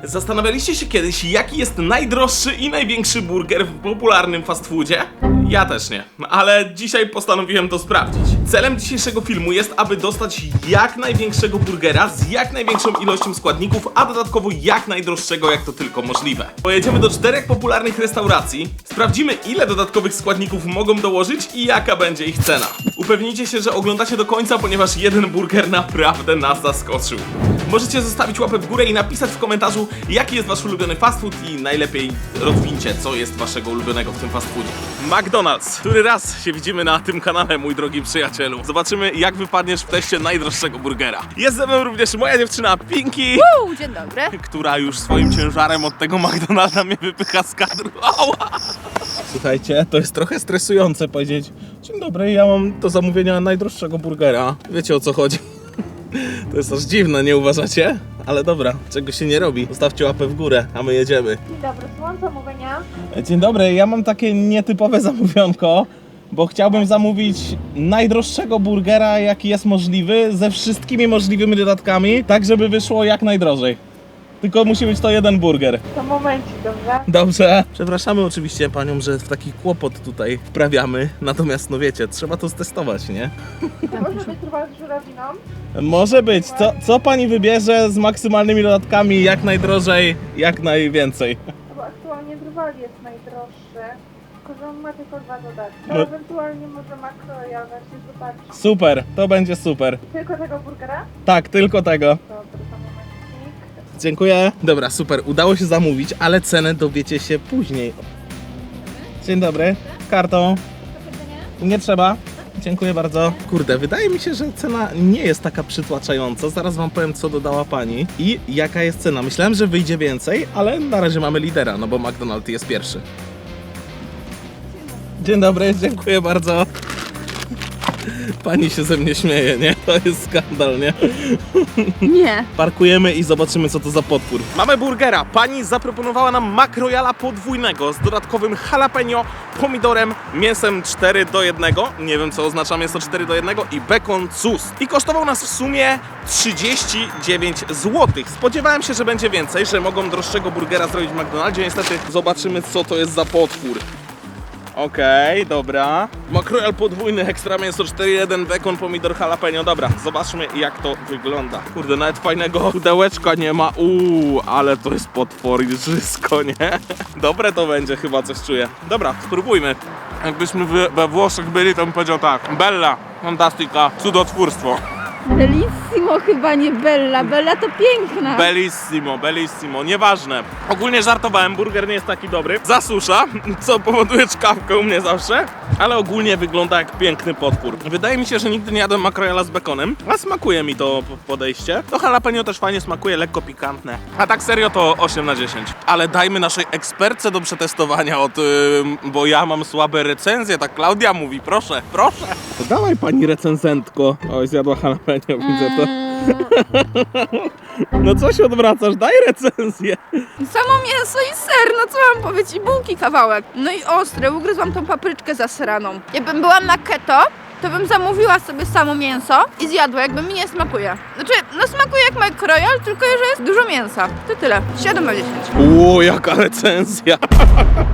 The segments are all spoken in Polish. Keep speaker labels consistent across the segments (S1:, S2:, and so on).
S1: Zastanawialiście się kiedyś, jaki jest najdroższy i największy burger w popularnym fast foodzie? Ja też nie, ale dzisiaj postanowiłem to sprawdzić. Celem dzisiejszego filmu jest, aby dostać jak największego burgera z jak największą ilością składników, a dodatkowo jak najdroższego, jak to tylko możliwe. Pojedziemy do czterech popularnych restauracji, sprawdzimy ile dodatkowych składników mogą dołożyć i jaka będzie ich cena. Upewnijcie się, że oglądacie do końca, ponieważ jeden burger naprawdę nas zaskoczył. Możecie zostawić łapę w górę i napisać w komentarzu, jaki jest wasz ulubiony fast food i najlepiej rozwincie, co jest waszego ulubionego w tym fast foodzie. McDonald's. Który raz się widzimy na tym kanale, mój drogi przyjacielu. Zobaczymy, jak wypadniesz w teście najdroższego burgera. Jest ze mną również moja dziewczyna Pinky,
S2: Uuu, dzień dobry.
S1: która już swoim ciężarem od tego McDonalda mnie wypycha z kadru. Ała! Słuchajcie, to jest trochę stresujące powiedzieć Dzień dobry, ja mam do zamówienia najdroższego burgera. Wiecie o co chodzi? To jest aż dziwne, nie uważacie? Ale dobra, czego się nie robi. Zostawcie łapę w górę, a my jedziemy.
S3: Dzień dobry, słucham zamówienia.
S1: Dzień dobry, ja mam takie nietypowe zamówionko, bo chciałbym zamówić najdroższego burgera, jaki jest możliwy, ze wszystkimi możliwymi dodatkami, tak żeby wyszło jak najdrożej. Tylko musi być to jeden burger.
S3: To momencik, dobrze?
S1: Dobrze. Przepraszamy oczywiście panią, że w taki kłopot tutaj wprawiamy, natomiast no wiecie, trzeba to stestować, nie?
S3: To może być chyba z żurawiną.
S1: Może być. Co, co pani wybierze z maksymalnymi dodatkami, jak najdrożej, jak najwięcej?
S3: No Bo aktualnie drwal jest najdroższy. Tylko, że on ma tylko dwa dodatki.
S1: No.
S3: No. Ewentualnie może makro, ja właśnie zobaczyć.
S1: Super, to będzie super.
S3: Tylko tego burgera?
S1: Tak, tylko tego.
S3: To.
S1: Dziękuję. Dobra, super. Udało się zamówić, ale cenę dowiecie się później. Dzień dobry. Kartą. Nie trzeba. Dziękuję bardzo. Kurde, wydaje mi się, że cena nie jest taka przytłaczająca. Zaraz wam powiem, co dodała pani i jaka jest cena. Myślałem, że wyjdzie więcej, ale na razie mamy lidera, no bo McDonald's jest pierwszy. Dzień dobry, dziękuję bardzo. Pani się ze mnie śmieje, nie? To jest skandal, nie?
S2: Nie.
S1: Parkujemy i zobaczymy, co to za potwór. Mamy burgera. Pani zaproponowała nam makrojala podwójnego z dodatkowym jalapeno, pomidorem, mięsem 4 do 1. Nie wiem, co oznacza mięso 4 do 1 i bekon sus. I kosztował nas w sumie 39 zł. Spodziewałem się, że będzie więcej, że mogą droższego burgera zrobić w McDonaldzie. Niestety zobaczymy, co to jest za potwór. Okej, dobra. Makrojal podwójny, ekstra mięso 4-1, bekon, pomidor, jalapeno. Dobra, zobaczmy jak to wygląda. Kurde, nawet fajnego pudełeczka nie ma. Uuu, ale to jest potworzysko, nie? Dobre to będzie, chyba coś czuję. Dobra, spróbujmy. Jakbyśmy we, Włoszech byli, to bym powiedział tak. Bella, fantastica, cudotwórstwo.
S2: Bellissimo chyba nie Bella. Bella to piękna.
S1: Bellissimo, bellissimo, nieważne. Ogólnie żartowałem, burger nie jest taki dobry. Zasusza, co powoduje czkawkę u mnie zawsze, ale ogólnie wygląda jak piękny potwór. Wydaje mi się, że nigdy nie jadłem makrojala z bekonem, a smakuje mi to podejście. To jalapeno też fajnie smakuje, lekko pikantne. A tak serio to 8 na 10. Ale dajmy naszej ekspertce do przetestowania od, ym, bo ja mam słabe recenzje, tak Klaudia mówi, proszę, proszę. To dawaj pani recenzentko. Oj, zjadła jalapeno, widzę to. No co się odwracasz? Daj recenzję.
S2: Samo mięso i ser, no co mam powiedzieć, i bułki kawałek. No i ostre, ugryzłam tą papryczkę zasraną. Jakbym była na keto, to bym zamówiła sobie samo mięso i zjadła, jakby mi nie smakuje. Znaczy, no smakuje jak McRoyal, tylko że jest dużo mięsa. To tyle, 7 na 10.
S1: Ło, jaka recenzja.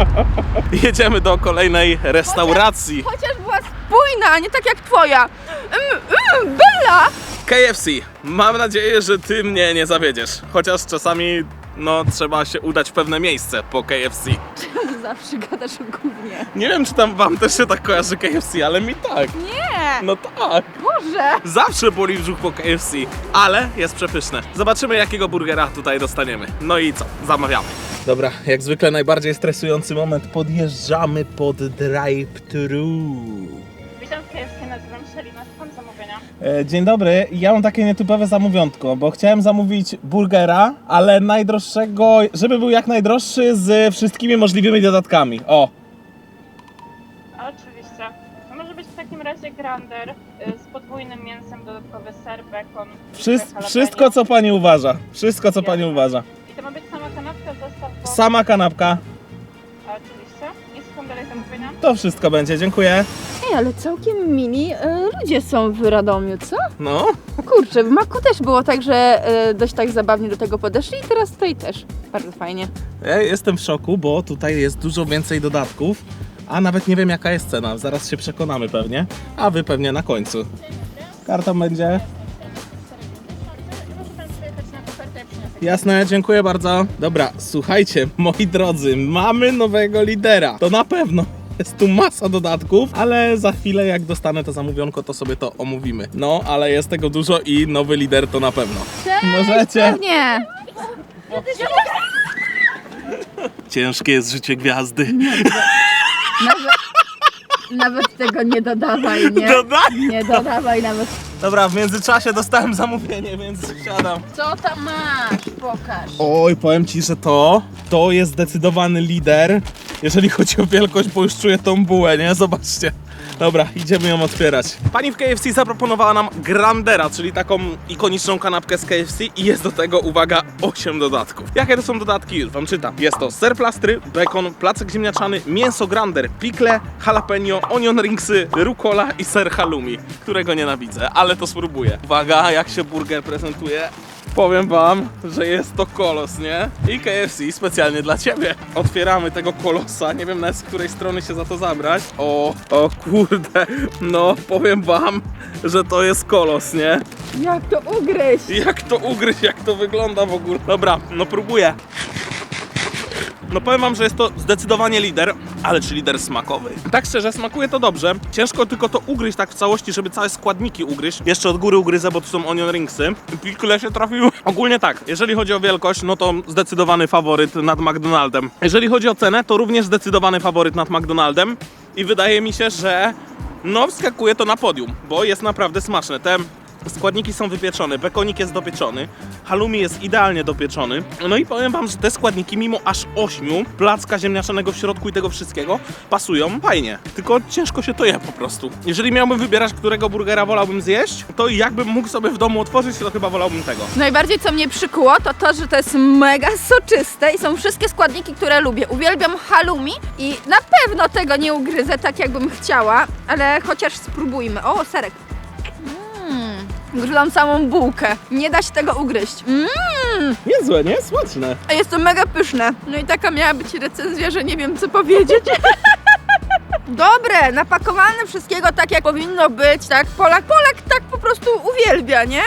S1: Jedziemy do kolejnej restauracji.
S2: Chociaż była spójna, a nie tak jak twoja. Mm, mm, Bella!
S1: KFC. Mam nadzieję, że ty mnie nie zawiedziesz. Chociaż czasami, no, trzeba się udać w pewne miejsce po KFC.
S2: Zawsze gadasz o gównie.
S1: Nie wiem, czy tam wam też się tak kojarzy KFC, ale mi tak.
S2: Nie!
S1: No tak.
S2: Boże!
S1: Zawsze boli brzuch po KFC, ale jest przepyszne. Zobaczymy, jakiego burgera tutaj dostaniemy. No i co? Zamawiamy. Dobra, jak zwykle najbardziej stresujący moment. Podjeżdżamy pod drive-thru.
S3: Witam KFC, nazywam się Lina, słucham zamówienia.
S1: E, Dzień dobry, ja mam takie nietypowe zamówiątko, bo chciałem zamówić burgera, ale najdroższego, żeby był jak najdroższy z wszystkimi możliwymi dodatkami. O,
S3: Oczywiście. To może być w takim razie grander y, z podwójnym mięsem, dodatkowy ser, bekon.
S1: Wszyst, wszystko co pani uważa, wszystko co pani uważa.
S3: I to ma być sama kanapka, zestaw, bo...
S1: Sama kanapka,
S3: Oczywiście. I słucham dalej zamówienia.
S1: to wszystko będzie, dziękuję.
S2: Ej, ale całkiem mili e, ludzie są w Radomiu, co?
S1: No,
S2: Kurczę, w Maku też było tak, że e, dość tak zabawnie do tego podeszli i teraz tutaj też. Bardzo fajnie.
S1: ja jestem w szoku, bo tutaj jest dużo więcej dodatków, a nawet nie wiem jaka jest cena. Zaraz się przekonamy pewnie, a wy pewnie na końcu. Karta będzie. Jasne, dziękuję bardzo. Dobra, słuchajcie, moi drodzy, mamy nowego lidera. To na pewno. Jest tu masa dodatków, ale za chwilę jak dostanę to zamówionko, to sobie to omówimy. No, ale jest tego dużo i nowy lider to na pewno.
S2: Cześć,
S1: Możecie.
S2: Pewnie.
S1: Ciężkie jest życie gwiazdy.
S2: Nawet, nawet tego nie dodawaj, nie?
S1: Dodaj!
S2: Nie dodawaj nawet.
S1: Dobra, w międzyczasie dostałem zamówienie, więc siadam.
S2: Co tam masz? Pokaż.
S1: Oj, powiem ci, że to, to jest zdecydowany lider, jeżeli chodzi o wielkość, bo już czuję tą bułę, nie? Zobaczcie. Dobra, idziemy ją otwierać. Pani w KFC zaproponowała nam Grandera, czyli taką ikoniczną kanapkę z KFC i jest do tego, uwaga, 8 dodatków. Jakie to są dodatki? Już wam czytam. Jest to ser plastry, bacon, placek ziemniaczany, mięso grander, pickle, jalapeno, onion ringsy, rucola i ser halloumi, którego nienawidzę, ale to spróbuję. Uwaga, jak się burger prezentuje. Powiem wam, że jest to kolos, nie? I KFC specjalnie dla ciebie. Otwieramy tego kolosa, nie wiem nawet z której strony się za to zabrać. O, o kurde, no powiem wam, że to jest kolos, nie?
S2: Jak to ugryźć?
S1: Jak to ugryźć, jak to wygląda w ogóle. Dobra, no próbuję. No powiem wam, że jest to zdecydowanie lider, ale czy lider smakowy? Tak szczerze, smakuje to dobrze. Ciężko tylko to ugryźć tak w całości, żeby całe składniki ugryźć. Jeszcze od góry ugryzę, bo tu są onion ringsy. Pickle się trafiły. Ogólnie tak, jeżeli chodzi o wielkość, no to zdecydowany faworyt nad McDonaldem. Jeżeli chodzi o cenę, to również zdecydowany faworyt nad McDonaldem. I wydaje mi się, że no wskakuje to na podium, bo jest naprawdę smaczne. Te Składniki są wypieczone, bekonik jest dopieczony, halloumi jest idealnie dopieczony. No i powiem wam, że te składniki, mimo aż ośmiu placka ziemniaczanego w środku i tego wszystkiego, pasują fajnie. Tylko ciężko się to je po prostu. Jeżeli miałbym wybierać, którego burgera wolałbym zjeść, to jakbym mógł sobie w domu otworzyć, to chyba wolałbym tego.
S2: Najbardziej co mnie przykuło, to to, że to jest mega soczyste i są wszystkie składniki, które lubię. Uwielbiam halloumi i na pewno tego nie ugryzę tak, jakbym chciała, ale chociaż spróbujmy. O, serek. Gryzam całą bułkę. Nie da się tego ugryźć. Mmm,
S1: Niezłe, nie? Smaczne.
S2: a jest to mega pyszne. No i taka miała być recenzja, że nie wiem co powiedzieć. Dobre, napakowane wszystkiego tak jak powinno być, tak? Polak, Polak tak po prostu uwielbia, nie?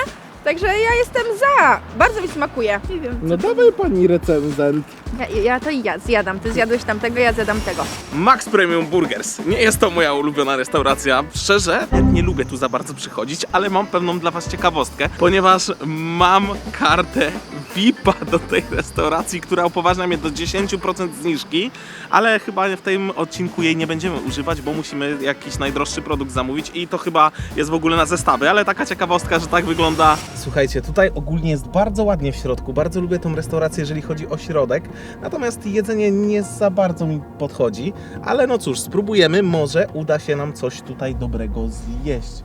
S2: Także ja jestem za. Bardzo mi smakuje. Nie wiem.
S1: No dawaj pani recenzent.
S2: Ja, ja to i ja zjadam. Ty zjadłeś tamtego, ja zjadam tego.
S1: Max Premium Burgers. Nie jest to moja ulubiona restauracja. Szczerze, nie lubię tu za bardzo przychodzić, ale mam pewną dla Was ciekawostkę, ponieważ mam kartę VIP-a do tej restauracji, która upoważnia mnie do 10% zniżki, ale chyba w tym odcinku jej nie będziemy używać, bo musimy jakiś najdroższy produkt zamówić i to chyba jest w ogóle na zestawy, ale taka ciekawostka, że tak wygląda. Słuchajcie, tutaj ogólnie jest bardzo ładnie w środku. Bardzo lubię tą restaurację, jeżeli chodzi o środek. Natomiast jedzenie nie za bardzo mi podchodzi, ale no cóż, spróbujemy, może uda się nam coś tutaj dobrego zjeść.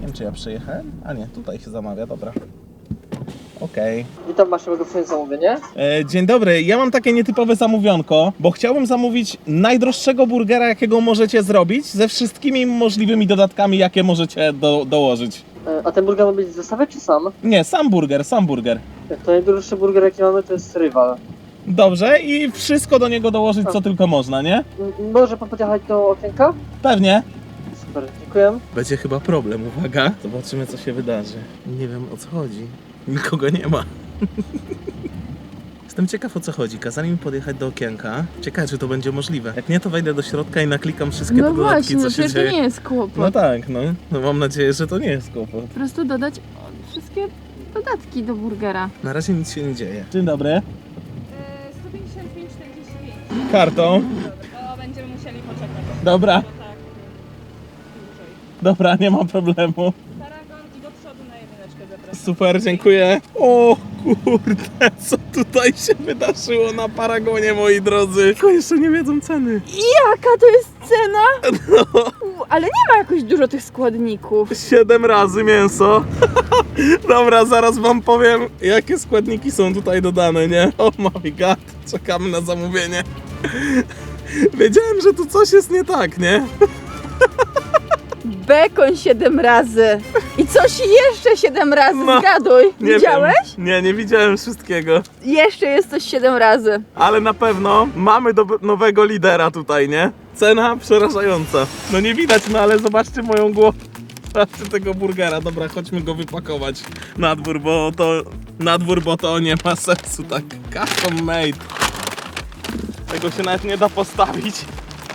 S1: Nie wiem, czy ja przyjechałem? A nie, tutaj się zamawia, dobra. Okej.
S4: Witam waszego twoje zamówienie.
S1: E, Dzień dobry, ja mam takie nietypowe zamówionko, bo chciałbym zamówić najdroższego burgera, jakiego możecie zrobić, ze wszystkimi możliwymi dodatkami, jakie możecie do, dołożyć.
S4: E, A ten burger ma być w zestawie czy sam?
S1: Nie, sam burger, sam burger.
S4: To najdroższy burger jaki mamy to jest Rywal.
S1: Dobrze, i wszystko do niego dołożyć, co tylko można, nie?
S4: M- Może pan podjechać do okienka?
S1: Pewnie.
S4: Super, dziękuję.
S1: Będzie chyba problem, uwaga. Zobaczymy, co się wydarzy. Nie wiem, o co chodzi. Nikogo nie ma. Jestem ciekaw, o co chodzi. Kazali mi podjechać do okienka. Ciekawe, czy to będzie możliwe. Jak nie, to wejdę do środka i naklikam wszystkie
S2: No
S1: te dodatki,
S2: właśnie,
S1: co
S2: no
S1: się
S2: przecież to
S1: dzieje.
S2: nie jest kłopot.
S1: No tak, no. no. Mam nadzieję, że to nie jest kłopot.
S2: Po prostu dodać o, wszystkie dodatki do burgera.
S1: Na razie nic się nie dzieje. Dzień dobry.
S3: 155,45.
S1: Kartą.
S3: To będziemy musieli poczekać.
S1: Dobra,
S3: Tak. Dłużej.
S1: dobra, nie ma problemu
S3: i do przodu na jedyneczkę zapraszam.
S1: Super, dziękuję. O kurde, co tutaj się wydarzyło na Paragonie, moi drodzy. Tylko jeszcze nie wiedzą ceny.
S2: Jaka to jest cena?
S1: No.
S2: U, ale nie ma jakoś dużo tych składników.
S1: Siedem razy mięso. Dobra, zaraz wam powiem, jakie składniki są tutaj dodane, nie? Oh my god, czekamy na zamówienie. Wiedziałem, że tu coś jest nie tak, nie?
S2: Bekon 7 razy. I coś jeszcze 7 razy,
S1: No,
S2: zgaduj.
S1: Nie
S2: Widziałeś?
S1: Wiem. Nie, nie widziałem wszystkiego.
S2: Jeszcze jest coś 7 razy.
S1: Ale na pewno mamy do, nowego lidera tutaj, nie? Cena przerażająca. No nie widać, no ale zobaczcie moją głowę. Zobaczcie tego burgera. Dobra, chodźmy go wypakować na dwór, bo to na dwór, bo to nie ma sensu tak. Custom made. Tego się nawet nie da postawić.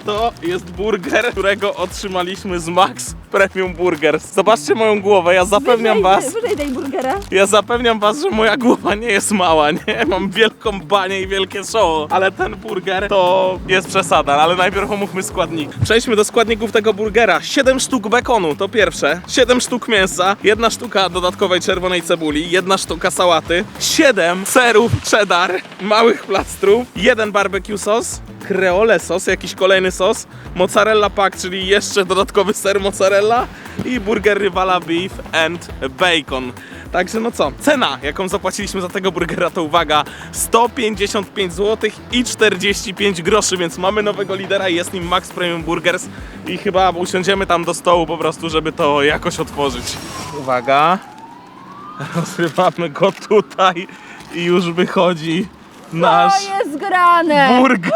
S1: To jest burger, którego otrzymaliśmy z Max Premium Burgers. Zobaczcie moją głowę, ja zapewniam was.
S2: Wyżej daj burgera.
S1: Ja zapewniam was, że moja głowa nie jest mała, nie? Mam wielką banię i wielkie czoło, ale ten burger to jest przesada, ale najpierw omówmy składnik. Przejdźmy do składników tego burgera. 7 sztuk bekonu, to pierwsze. 7 sztuk mięsa, jedna sztuka dodatkowej czerwonej cebuli, jedna sztuka sałaty, 7 serów cheddar, małych plastrów, jeden barbecue sos, creole sos, jakiś kolejny sos, mozzarella pack, czyli jeszcze dodatkowy ser mozzarella i burger rywala beef and bacon. Także no co, cena jaką zapłaciliśmy za tego burgera to uwaga 155 zł i 45 groszy, więc mamy nowego lidera i jest nim Max Premium Burgers i chyba usiądziemy tam do stołu po prostu, żeby to jakoś otworzyć. Uwaga, rozrywamy go tutaj i już wychodzi nasz
S2: To jest grane.
S1: burger.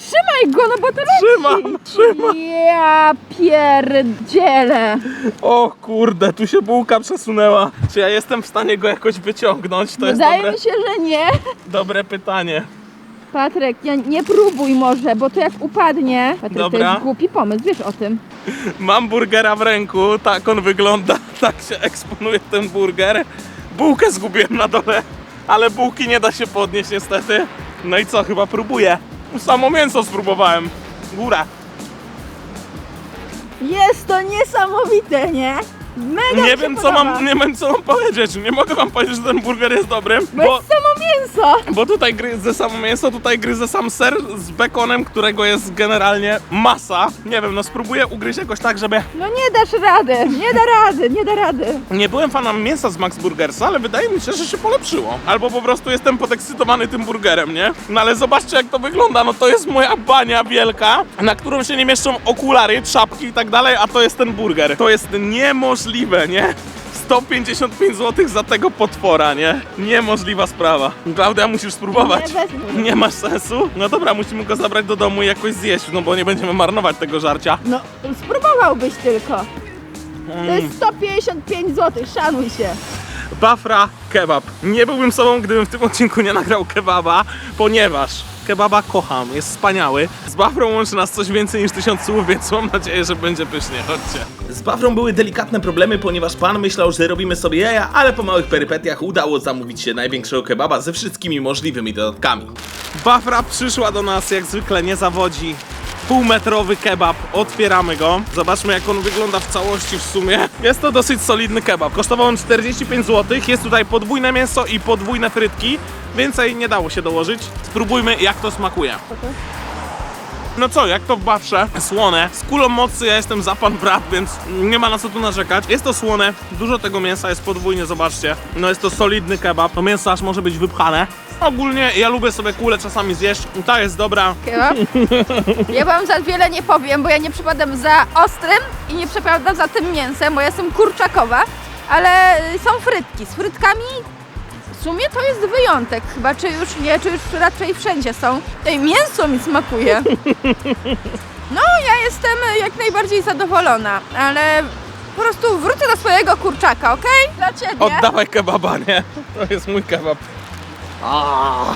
S2: Trzymaj go, no bo to leci.
S1: Trzymam, trzymam.
S2: Ja pierdzielę.
S1: O kurde, tu się bułka przesunęła. Czy ja jestem w stanie go jakoś wyciągnąć? To jest
S2: Wydaje
S1: dobre,
S2: mi się, że nie.
S1: dobre pytanie.
S2: Patryk, nie, nie próbuj może, bo to jak upadnie. Patryk, to
S1: Dobra.
S2: jest głupi pomysł, wiesz o tym.
S1: Mam burgera w ręku, tak on wygląda, tak się eksponuje ten burger. Bułkę zgubiłem na dole, ale bułki nie da się podnieść niestety. No i co, chyba próbuję. Samo mięso spróbowałem. Góra.
S2: Jest to niesamowite, nie? Mega mi
S1: Nie
S2: się
S1: wiem co
S2: podoba.
S1: mam, nie wiem co mam powiedzieć. Nie mogę wam powiedzieć, że ten burger jest dobry,
S2: Bo
S1: bo,
S2: jest samo mięso.
S1: bo tutaj gryzę samo mięso, tutaj gryzę sam ser z bekonem, którego jest generalnie masa. Nie wiem, no spróbuję ugryźć jakoś tak, żeby
S2: No nie dasz rady, nie da rady, nie da rady.
S1: Nie byłem fanem mięsa z Max Burgersa, ale wydaje mi się, że się polepszyło. Albo po prostu jestem podekscytowany tym burgerem, nie? No ale zobaczcie jak to wygląda, no to jest moja bania wielka, na którą się nie mieszczą okulary, czapki i tak dalej, a to jest ten burger. To jest niemożliwe, nie? 155 zł za tego potwora, nie? Niemożliwa sprawa. Klaudia, musisz spróbować.
S2: Nie.
S1: Nie masz sensu? No dobra, musimy go zabrać do domu i jakoś zjeść, no bo nie będziemy marnować tego żarcia.
S2: No, spróbowałbyś tylko. To
S1: Mm.
S2: jest 155 zł, szanuj się.
S1: Bafra kebab. Nie byłbym sobą, gdybym w tym odcinku nie nagrał kebaba, ponieważ kebaba kocham, jest wspaniały. Z Bafrą łączy nas coś więcej niż tysiąc słów, więc mam nadzieję, że będzie pysznie. Chodźcie. Z Bafrą były delikatne problemy, ponieważ pan myślał, że robimy sobie jaja, ale po małych perypetiach udało zamówić się największego kebaba ze wszystkimi możliwymi dodatkami. Bafra przyszła do nas, jak zwykle nie zawodzi. Półmetrowy kebab, otwieramy go. Zobaczmy jak on wygląda w całości w sumie. Jest to dosyć solidny kebab. Kosztował on 45 zł. Jest tutaj podwójne mięso i podwójne frytki. Więcej nie dało się dołożyć. Spróbujmy jak to smakuje. No co, jak to w bawrze? Słone. Z kulą mocy ja jestem za pan brat, więc nie ma na co tu narzekać. Jest to słone, dużo tego mięsa jest podwójnie, zobaczcie. No jest to solidny kebab, to mięso aż może być wypchane. Ogólnie ja lubię sobie kulę czasami zjeść, ta jest dobra.
S2: Kebab? Ja wam za wiele nie powiem, bo ja nie przepadam za ostrym i nie przepadam za tym mięsem, bo ja jestem kurczakowa, ale są frytki. Z frytkami w sumie to jest wyjątek, chyba czy już nie, czy już raczej wszędzie są. Ej, mięso mi smakuje. No, ja jestem jak najbardziej zadowolona, ale po prostu wrócę do swojego kurczaka, okej? Dla ciebie.
S1: Oddawaj kebaba, nie? To jest mój kebab. Aaaa.